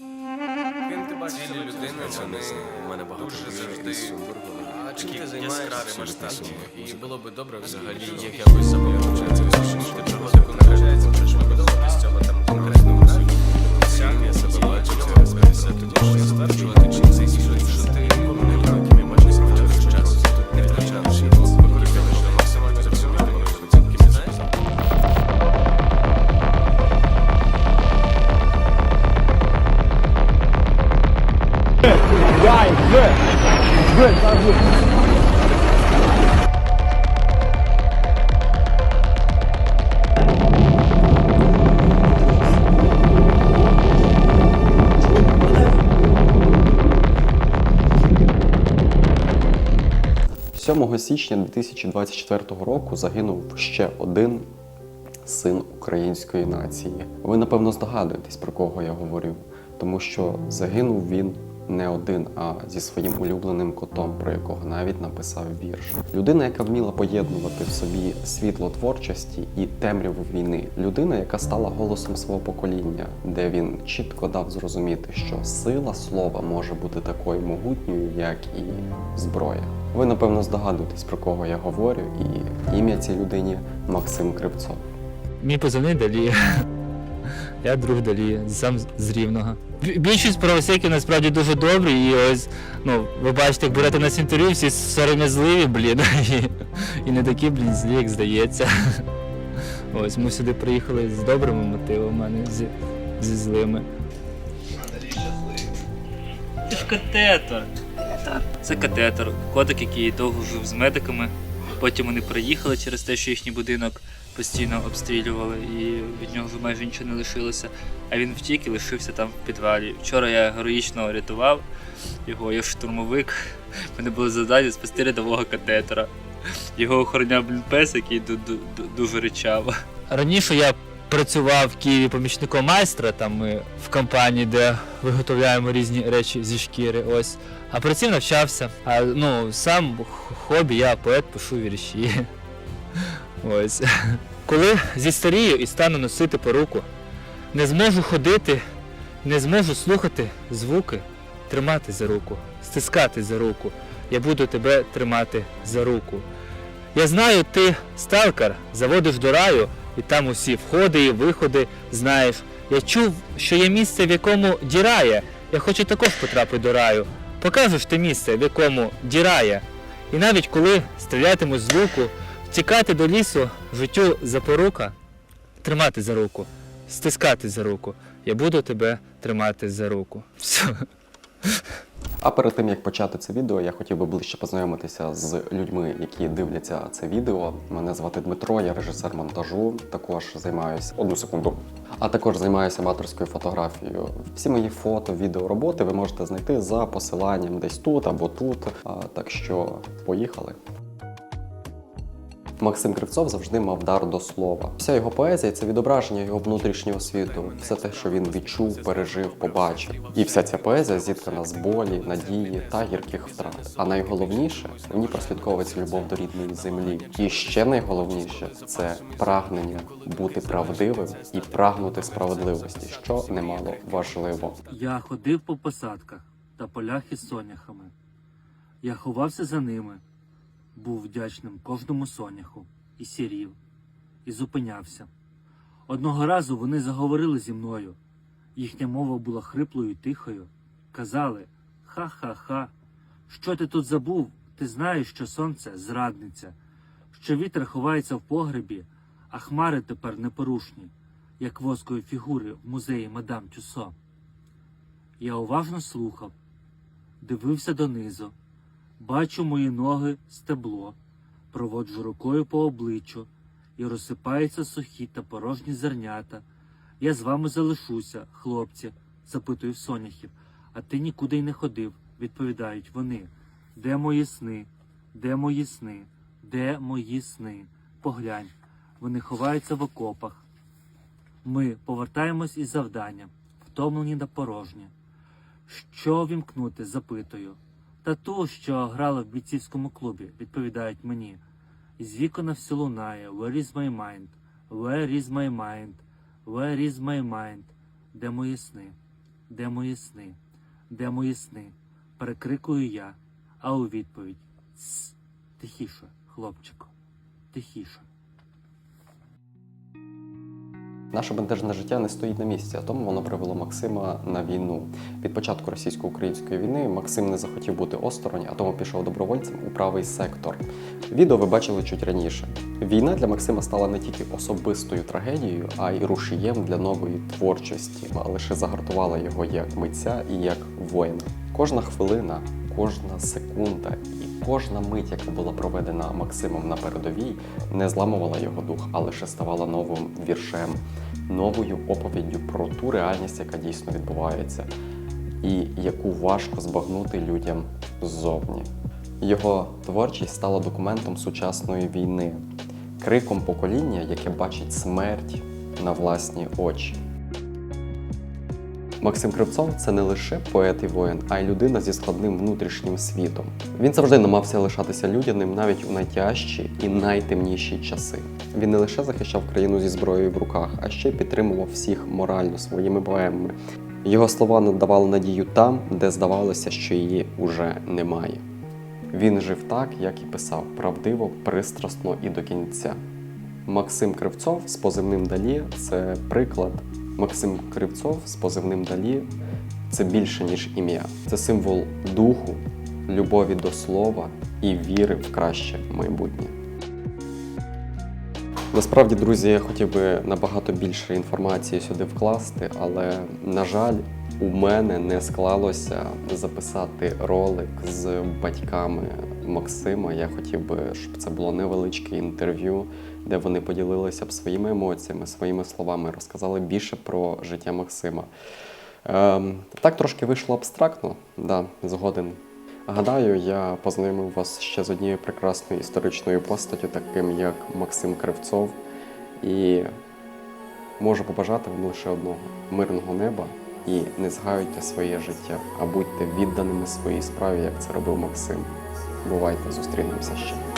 Ким ти бачиш себе людини, вони у мене багато дуже завжди а, чим ти займаєшся. І було би добре взагалі їх якось запам'ятати. Ти пригоди 7 січня 2024 року загинув ще один син української нації. Ви напевно здогадуєтесь, про кого я говорю, тому що загинув він не один, а зі своїм улюбленим котом, про якого навіть написав вірш. Людина, яка вміла поєднувати в собі світло творчості і темряву війни. Людина, яка стала голосом свого покоління, де він чітко дав зрозуміти, що сила слова може бути такою могутньою, як і зброя. Ви напевно здогадуєтесь, про кого я говорю, і ім'я цій людині Максим Кривцов. Мій позивний Далі. Я друг Далі, сам з- Рівного. Бі- Більшість правосеків насправді дуже добрі, і ось, ну, ви бачите, як берете нас інтерв'ю, всі сором'язливі, блін, і, і не такі, блін, злі, як здається. Ось ми сюди приїхали з добрими мотивами, а не зі, зі злими. Це ж катетер. Це катетер. Котик, який довго жив з медиками. Потім вони приїхали через те, що їхній будинок постійно обстрілювали, і від нього вже майже нічого не лишилося. А він втік і лишився там в підвалі. Вчора я героїчно рятував його, я штурмовик. У мене було завдання спасти рядового катетера. Його охороняв пес, який ду- ду- ду- дуже ричав. Раніше я працював в Києві помічником майстра, там ми в компанії, де виготовляємо різні речі зі шкіри. Ось. А при навчався. А ну, сам хобі, я поет, пишу вірші. Ось. Коли зістарію і стану носити поруку, не зможу ходити, не зможу слухати звуки, тримати за руку, стискати за руку. Я буду тебе тримати за руку. Я знаю, ти сталкер, заводиш до раю, і там усі входи і виходи знаєш. Я чув, що є місце, в якому дірає. Я хочу також потрапити до раю. Покажеш ти місце, в якому дірає. І навіть коли стрілятимуть з луку, втікати до лісу, життю запорука, тримати за руку, стискати за руку. Я буду тебе тримати за руку. Все. А перед тим як почати це відео, я хотів би ближче познайомитися з людьми, які дивляться це відео. Мене звати Дмитро, я режисер монтажу. Також займаюся одну секунду. А також займаюся аматорською фотографією. Всі мої фото, відео роботи ви можете знайти за посиланням десь тут або тут. А, так що поїхали. Максим Кривцов завжди мав дар до слова. Вся його поезія це відображення його внутрішнього світу, все те, що він відчув, пережив, побачив. І вся ця поезія зіткана з болі, надії та гірких втрат. А найголовніше в ній прослідковується любов до рідної землі. І ще найголовніше це прагнення бути правдивим і прагнути справедливості, що немало важливо. Я ходив по посадках та полях із соняхами. Я ховався за ними, був вдячним кожному соняху, і сірів, і зупинявся. Одного разу вони заговорили зі мною. Їхня мова була хриплою і тихою. Казали ха-ха-ха. Що ти тут забув? Ти знаєш, що сонце зрадниця, що вітер ховається в погребі, а хмари тепер непорушні, як воскові фігури в музеї мадам Тюсо. Я уважно слухав, дивився донизу, бачу мої ноги стебло, проводжу рукою по обличчю, і розсипаються сухі та порожні зернята. Я з вами залишуся, хлопці, запитую соняхів, а ти нікуди й не ходив, відповідають вони. Де мої сни? Де мої сни? Де мої сни? Поглянь, вони ховаються в окопах. Ми повертаємось із завдання, втомлені та порожні. Що вімкнути? запитую. Та ту, що грала в бійцівському клубі, відповідають мені. Із вікона все лунає Where is my mind? Where is my mind? Where is my mind? Де мої сни? Де мої сни? Де мої сни? Перекрикую я, а у відповідь Тс, тихіше, хлопчику, тихіше. Наше бентежне життя не стоїть на місці, а тому воно привело Максима на війну. Від початку російсько-української війни Максим не захотів бути осторонь, а тому пішов добровольцем у правий сектор. Відео ви бачили чуть раніше. Війна для Максима стала не тільки особистою трагедією, а й рушієм для нової творчості, а лише загартувала його як митця і як воїна. Кожна хвилина, кожна секунда і кожна мить, яка була проведена Максимом на передовій, не зламувала його дух, а лише ставала новим віршем, новою оповіддю про ту реальність, яка дійсно відбувається, і яку важко збагнути людям ззовні. Його творчість стала документом сучасної війни, криком покоління, яке бачить смерть на власні очі. Максим Кривцов це не лише поет і воїн, а й людина зі складним внутрішнім світом. Він завжди намагався лишатися людяним навіть у найтяжчі і найтемніші часи. Він не лише захищав країну зі зброєю в руках, а ще й підтримував всіх морально своїми поемами. Його слова надавали надію там, де здавалося, що її уже немає. Він жив так, як і писав, правдиво, пристрасно і до кінця. Максим Кривцов з позивним Далі це приклад. Максим Кривцов з позивним Далі це більше, ніж ім'я. Це символ духу, любові до слова і віри в краще майбутнє. Насправді, друзі, я хотів би набагато більше інформації сюди вкласти, але, на жаль, у мене не склалося записати ролик з батьками Максима. Я хотів би, щоб це було невеличке інтерв'ю, де вони поділилися б своїми емоціями, своїми словами, розказали більше про життя Максима. Ем, так трошки вийшло абстрактно, да, згоден. Гадаю, я познайомив вас ще з однією прекрасною історичною постаттю, таким як Максим Кривцов, і можу побажати вам лише одного мирного неба і не згаюйте своє життя, а будьте відданими своїй справі, як це робив Максим. Бувайте, зустрінемося ще.